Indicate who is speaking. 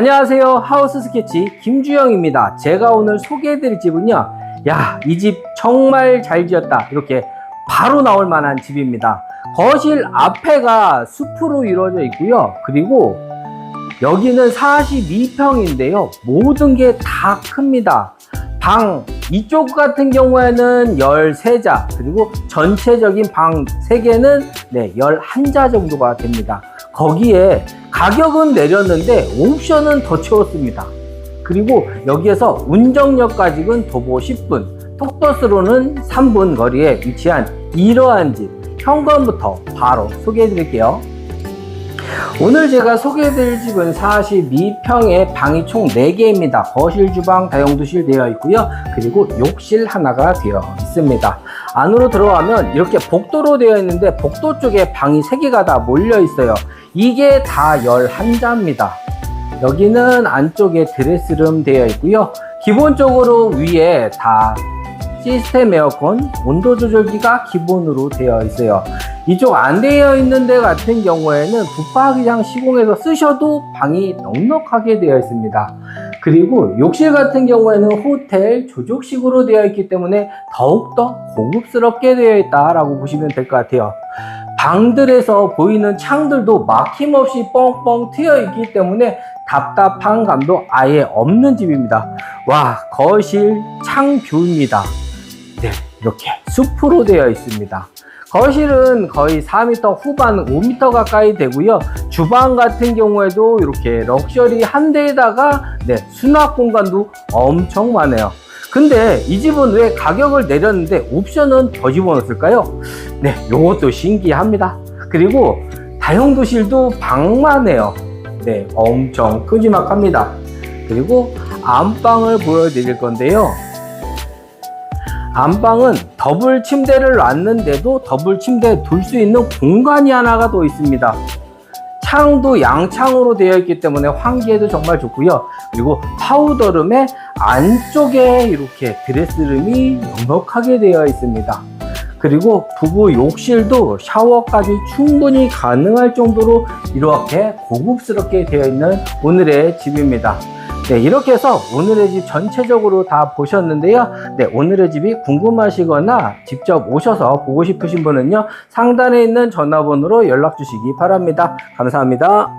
Speaker 1: 안녕하세요. 하우스 스케치 김주영입니다. 제가 오늘 소개해드릴 집은요. 야, 이 집 정말 잘 지었다. 이렇게 바로 나올 만한 집입니다. 거실 앞에가 숲으로 이루어져 있고요. 그리고 여기는 42평인데요. 모든 게 다 큽니다. 방 이쪽 같은 경우에는 13자 그리고 전체적인 방 3개는 네, 11자 정도가 됩니다. 거기에 가격은 내렸는데 옵션은 더 채웠습니다. 그리고 여기에서 운정역까지는 도보 10분, 톡버스로는 3분 거리에 위치한 이러한 집 현관부터 바로 소개해 드릴게요. 오늘 제가 소개해드릴 집은 42평에 방이 총 4개입니다. 거실, 주방, 다용도실 되어 있고요. 그리고 욕실 하나가 되어 있습니다. 안으로 들어가면 이렇게 복도로 되어 있는데 복도 쪽에 방이 3개가 다 몰려 있어요. 이게 다 11자입니다. 여기는 안쪽에 드레스룸 되어 있고요. 기본적으로 위에 다 시스템 에어컨, 온도 조절기가 기본으로 되어 있어요. 이쪽 안 되어 있는 데 같은 경우에는 붙박이장 시공해서 쓰셔도 방이 넉넉하게 되어 있습니다. 그리고 욕실 같은 경우에는 호텔 조족식으로 되어 있기 때문에 더욱더 고급스럽게 되어 있다라고 보시면 될 것 같아요. 방들에서 보이는 창들도 막힘없이 뻥뻥 트여 있기 때문에 답답한 감도 아예 없는 집입니다. 와, 거실 창뷰입니다. 네, 이렇게 숲으로 되어 있습니다. 거실은 거의 4m 후반 5m 가까이 되고요. 주방 같은 경우에도 이렇게 럭셔리 한 대에다가 네, 수납 공간도 엄청 많아요. 근데 이 집은 왜 가격을 내렸는데 옵션은 더 집어넣었을까요? 네, 요것도 신기합니다. 그리고 다용도실도 방만해요. 네, 엄청 큼지막합니다. 그리고 안방을 보여드릴 건데요. 안방은 더블 침대를 놨는데도 더블 침대에 둘 수 있는 공간이 하나가 더 있습니다. 창도 양창으로 되어 있기 때문에 환기에도 정말 좋고요. 그리고 파우더룸의 안쪽에 이렇게 드레스룸이 넉넉하게 되어 있습니다. 그리고 부부 욕실도 샤워까지 충분히 가능할 정도로 이렇게 고급스럽게 되어 있는 오늘의 집입니다. 네, 이렇게 해서 오늘의 집 전체적으로 다 보셨는데요. 네, 오늘의 집이 궁금하시거나 직접 오셔서 보고 싶으신 분은요, 상단에 있는 전화번호로 연락 주시기 바랍니다. 감사합니다.